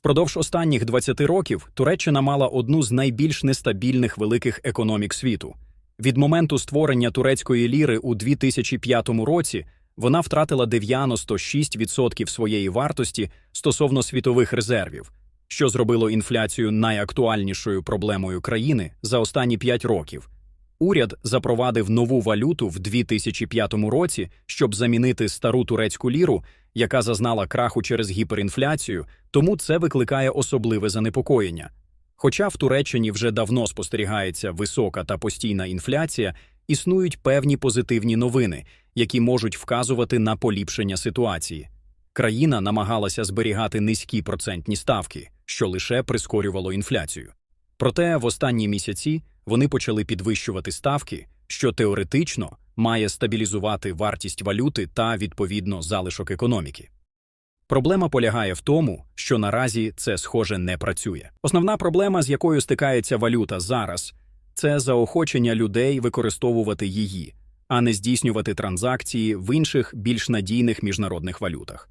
Впродовж останніх 20 років Туреччина мала одну з найбільш нестабільних великих економік світу. Від моменту створення турецької ліри у 2005 році вона втратила 96% своєї вартості стосовно світових резервів, що зробило інфляцію найактуальнішою проблемою країни за останні 5 років. Уряд запровадив нову валюту в 2005 році, щоб замінити стару турецьку ліру, яка зазнала краху через гіперінфляцію, тому це викликає особливе занепокоєння. Хоча в Туреччині вже давно спостерігається висока та постійна інфляція, існують певні позитивні новини, які можуть вказувати на поліпшення ситуації. Країна намагалася зберігати низькі процентні ставки, що лише прискорювало інфляцію. Проте в останні місяці вони почали підвищувати ставки, що теоретично має стабілізувати вартість валюти та, відповідно, залишок економіки. Проблема полягає в тому, що наразі це схоже не працює. Основна проблема, з якою стикається валюта зараз, це заохочення людей використовувати її, а не здійснювати транзакції в інших більш надійних міжнародних валютах.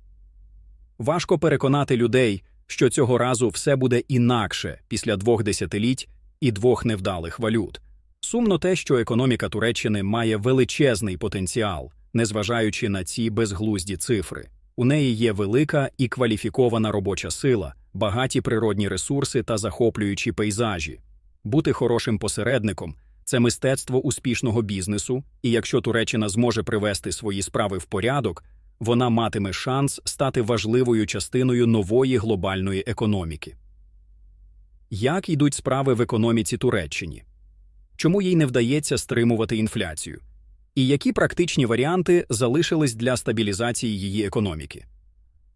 Важко переконати людей, що цього разу все буде інакше після двох десятиліть і двох невдалих валют. Сумно те, що економіка Туреччини має величезний потенціал, незважаючи на ці безглузді цифри. У неї є велика і кваліфікована робоча сила, багаті природні ресурси та захоплюючі пейзажі. Бути хорошим посередником це мистецтво успішного бізнесу, і якщо Туреччина зможе привести свої справи в порядок, вона матиме шанс стати важливою частиною нової глобальної економіки. Як йдуть справи в економіці Туреччині? Чому їй не вдається стримувати інфляцію? І які практичні варіанти залишились для стабілізації її економіки?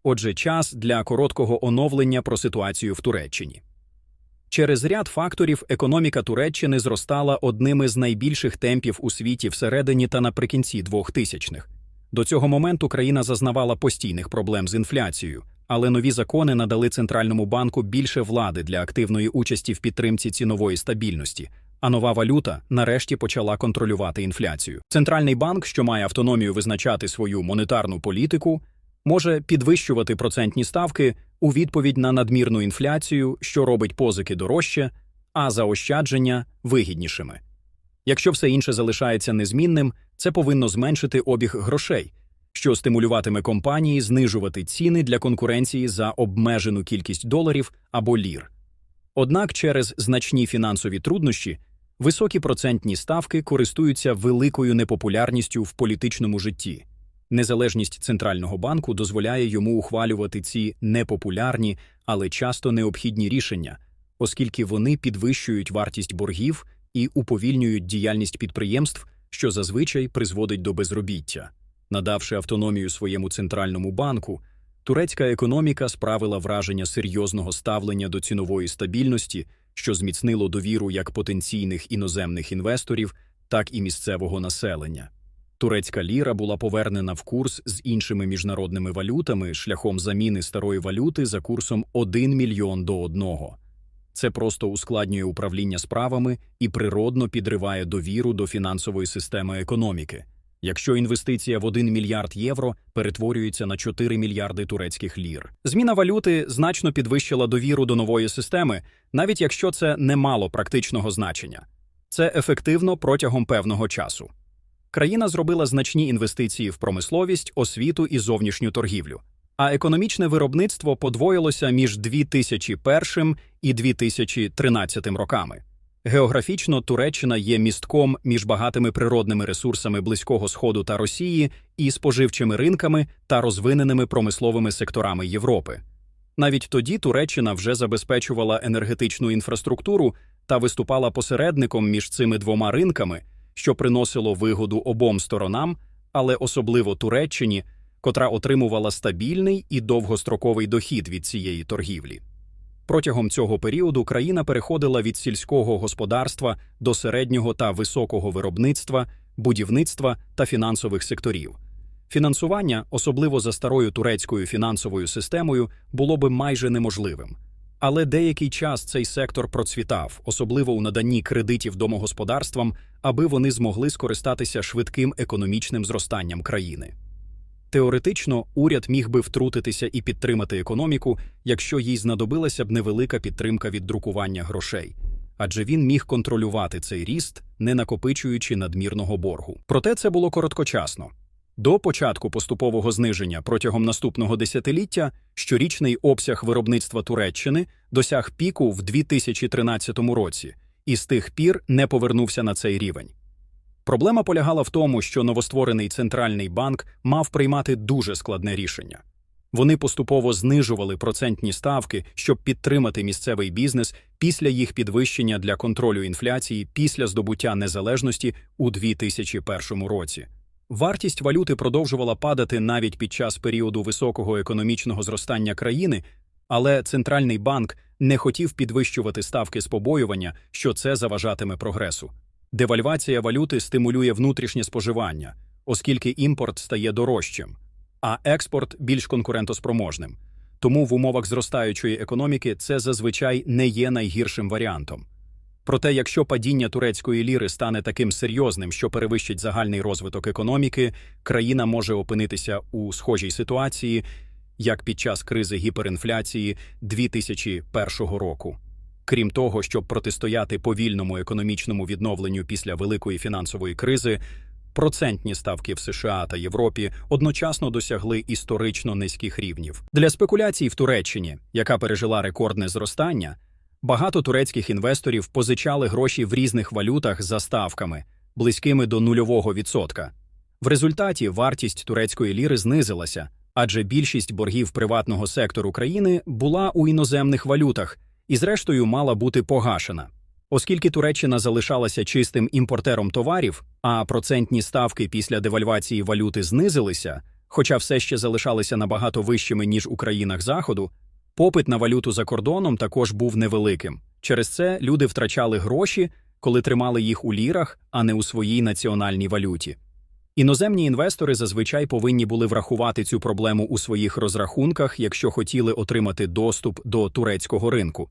Отже, час для короткого оновлення про ситуацію в Туреччині. Через ряд факторів економіка Туреччини зростала одними з найбільших темпів у світі всередині та наприкінці 2000-х. До цього моменту країна зазнавала постійних проблем з інфляцією, але нові закони надали центральному банку більше влади для активної участі в підтримці цінової стабільності, а нова валюта нарешті почала контролювати інфляцію. Центральний банк, що має автономію визначати свою монетарну політику, може підвищувати процентні ставки у відповідь на надмірну інфляцію, що робить позики дорожче, а заощадження вигіднішими. Якщо все інше залишається незмінним, це повинно зменшити обіг грошей, що стимулюватиме компанії знижувати ціни для конкуренції за обмежену кількість доларів або лір. Однак через значні фінансові труднощі високі процентні ставки користуються великою непопулярністю в політичному житті. Незалежність центрального банку дозволяє йому ухвалювати ці непопулярні, але часто необхідні рішення, оскільки вони підвищують вартість боргів і уповільнюють діяльність підприємств, що зазвичай призводить до безробіття. Надавши автономію своєму центральному банку, турецька економіка справила враження серйозного ставлення до цінової стабільності, що зміцнило довіру як потенційних іноземних інвесторів, так і місцевого населення. Турецька ліра була повернена в курс з іншими міжнародними валютами шляхом заміни старої валюти за курсом 1 мільйон до 1. Це просто ускладнює управління справами і природно підриває довіру до фінансової системи економіки. Якщо інвестиція в 1 мільярд євро перетворюється на 4 мільярди турецьких лір. Зміна валюти значно підвищила довіру до нової системи, навіть якщо це не мало практичного значення. Це ефективно протягом певного часу. Країна зробила значні інвестиції в промисловість, освіту і зовнішню торгівлю. А економічне виробництво подвоїлося між 2001 і 2013 роками. Географічно Туреччина є містком між багатими природними ресурсами Близького Сходу та Росії і споживчими ринками та розвиненими промисловими секторами Європи. Навіть тоді Туреччина вже забезпечувала енергетичну інфраструктуру та виступала посередником між цими двома ринками, що приносило вигоду обом сторонам, але особливо Туреччині, котра отримувала стабільний і довгостроковий дохід від цієї торгівлі. Протягом цього періоду країна переходила від сільського господарства до середнього та високого виробництва, будівництва та фінансових секторів. Фінансування, особливо за старою турецькою фінансовою системою, було би майже неможливим. Але деякий час цей сектор процвітав, особливо у наданні кредитів домогосподарствам, аби вони змогли скористатися швидким економічним зростанням країни. Теоретично, уряд міг би втрутитися і підтримати економіку, якщо їй знадобилася б невелика підтримка від друкування грошей, адже він міг контролювати цей ріст, не накопичуючи надмірного боргу. Проте це було короткочасно. До початку поступового зниження протягом наступного десятиліття щорічний обсяг виробництва Туреччини досяг піку в 2013 році і з тих пір не повернувся на цей рівень. Проблема полягала в тому, що новостворений центральний банк мав приймати дуже складне рішення. Вони поступово знижували процентні ставки, щоб підтримати місцевий бізнес після їх підвищення для контролю інфляції після здобуття незалежності у 2001 році. Вартість валюти продовжувала падати навіть під час періоду високого економічного зростання країни, але центральний банк не хотів підвищувати ставки з побоювання, що це заважатиме прогресу. Девальвація валюти стимулює внутрішнє споживання, оскільки імпорт стає дорожчим, а експорт більш конкурентоспроможним. Тому в умовах зростаючої економіки це зазвичай не є найгіршим варіантом. Проте, якщо падіння турецької ліри стане таким серйозним, що перевищить загальний розвиток економіки, країна може опинитися у схожій ситуації, як під час кризи гіперінфляції 2001 року. Крім того, щоб протистояти повільному економічному відновленню після великої фінансової кризи, процентні ставки в США та Європі одночасно досягли історично низьких рівнів. Для спекуляцій в Туреччині, яка пережила рекордне зростання, багато турецьких інвесторів позичали гроші в різних валютах за ставками, близькими до нульового відсотка. В результаті вартість турецької ліри знизилася, адже більшість боргів приватного сектору країни була у іноземних валютах і, зрештою, мала бути погашена. Оскільки Туреччина залишалася чистим імпортером товарів, а процентні ставки після девальвації валюти знизилися, хоча все ще залишалися набагато вищими, ніж у країнах Заходу, попит на валюту за кордоном також був невеликим. Через це люди втрачали гроші, коли тримали їх у лірах, а не у своїй національній валюті. Іноземні інвестори зазвичай повинні були врахувати цю проблему у своїх розрахунках, якщо хотіли отримати доступ до турецького ринку.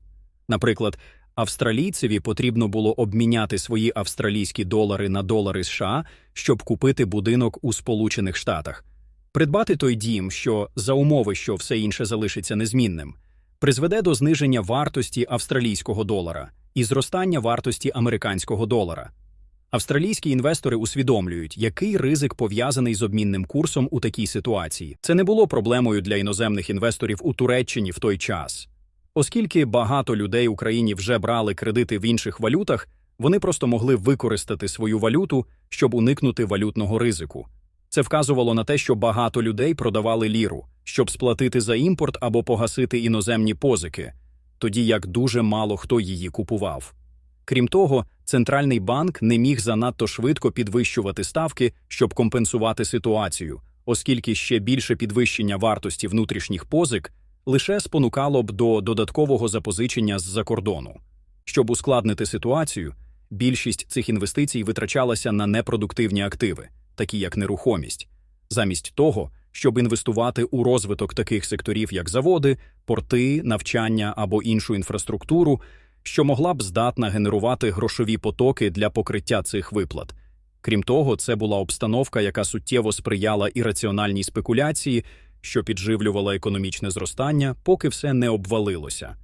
Наприклад, австралійцеві потрібно було обміняти свої австралійські долари на долари США, щоб купити будинок у Сполучених Штатах. Придбати той дім, що за умови, що все інше залишиться незмінним, призведе до зниження вартості австралійського долара і зростання вартості американського долара. Австралійські інвестори усвідомлюють, який ризик пов'язаний з обмінним курсом у такій ситуації. Це не було проблемою для іноземних інвесторів у Туреччині в той час. Оскільки багато людей в Україні вже брали кредити в інших валютах, вони просто могли використати свою валюту, щоб уникнути валютного ризику. Це вказувало на те, що багато людей продавали ліру, щоб сплатити за імпорт або погасити іноземні позики, тоді як дуже мало хто її купував. Крім того, центральний банк не міг занадто швидко підвищувати ставки, щоб компенсувати ситуацію, оскільки ще більше підвищення вартості внутрішніх позик лише спонукало б до додаткового запозичення з-за кордону. Щоб ускладнити ситуацію, більшість цих інвестицій витрачалася на непродуктивні активи, такі як нерухомість, замість того, щоб інвестувати у розвиток таких секторів, як заводи, порти, навчання або іншу інфраструктуру що могла б здатна генерувати грошові потоки для покриття цих виплат. Крім того, це була обстановка, яка суттєво сприяла ірраціональній спекуляції, що підживлювала економічне зростання, поки все не обвалилося.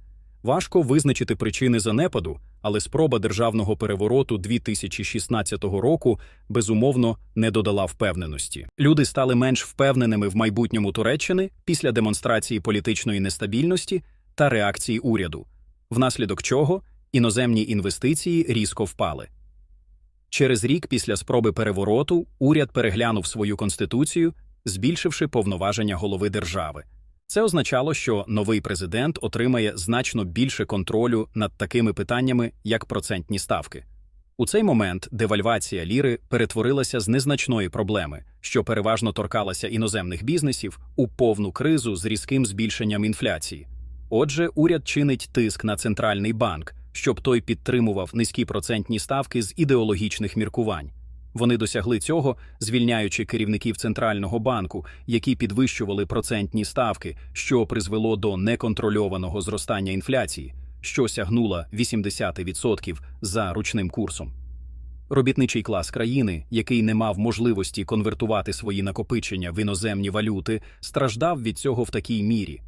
Важко визначити причини занепаду, але спроба державного перевороту 2016 року безумовно не додала впевненості. Люди стали менш впевненими в майбутньому Туреччини після демонстрації політичної нестабільності та реакції уряду внаслідок чого іноземні інвестиції різко впали. Через рік після спроби перевороту уряд переглянув свою конституцію, збільшивши повноваження голови держави. Це означало, що новий президент отримає значно більше контролю над такими питаннями, як процентні ставки. У цей момент девальвація ліри перетворилася з незначної проблеми, що переважно торкалася іноземних бізнесів, у повну кризу з різким збільшенням інфляції. Отже, уряд чинить тиск на центральний банк, щоб той підтримував низькі процентні ставки з ідеологічних міркувань. Вони досягли цього, звільняючи керівників центрального банку, які підвищували процентні ставки, що призвело до неконтрольованого зростання інфляції, що сягнула 80% за ручним курсом. Робітничий клас країни, який не мав можливості конвертувати свої накопичення в іноземні валюти, страждав від цього в такій мірі.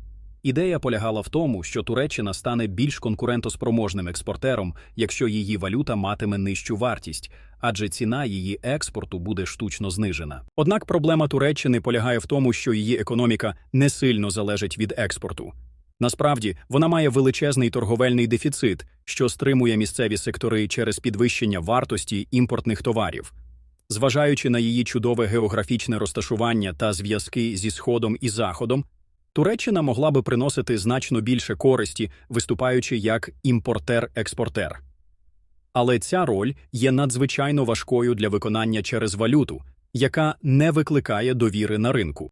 Ідея полягала в тому, що Туреччина стане більш конкурентоспроможним експортером, якщо її валюта матиме нижчу вартість, адже ціна її експорту буде штучно знижена. Однак проблема Туреччини полягає в тому, що її економіка не сильно залежить від експорту. Насправді, вона має величезний торговельний дефіцит, що стримує місцеві сектори через підвищення вартості імпортних товарів. Зважаючи на її чудове географічне розташування та зв'язки зі Сходом і Заходом, Туреччина могла би приносити значно більше користі, виступаючи як імпортер-експортер. Але ця роль є надзвичайно важкою для виконання через валюту, яка не викликає довіри на ринку.